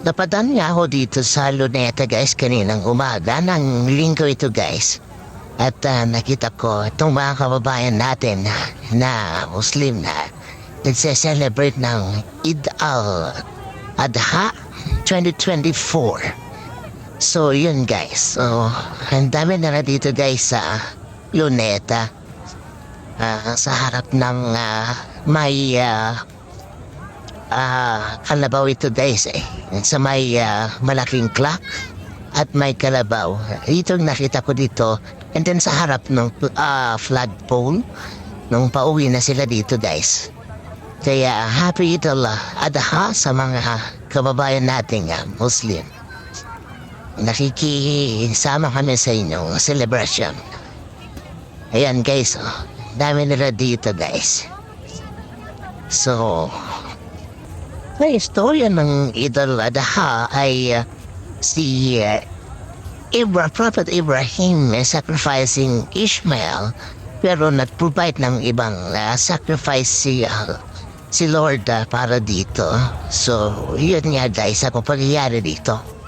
napadaan nga ako dito sa Luneta guys kaninang umaga ng linggo ito guys. At ah, nakita ko itong mga kababayan natin na Muslim na nagse-celebrate ng Eid al-Adha 2024. So yun guys, so ang dami na na dito guys sa Luneta. Ah, sa harap ng ah, may ah, ah, kalabaw ito guys eh. Sa may ah, malaking clock at may kalabaw. Ito nakita ko dito. And then sa harap ng ah, flagpole, nung pauwi na sila dito guys. Kaya happy Eid al-Adha sa mga kababayan nating ah, Muslim. Nakikisama kami sa inyong celebration. Ayan guys, oh. dami nila dito guys. So, may istorya ng Eid al-Adha ay uh, si uh, Ibra, Prophet Ibrahim eh, sacrificing Ishmael pero nag-provide ng ibang uh, sacrifice si, uh, si Lord uh, para dito. So, yun nga guys, ako pagyayari dito.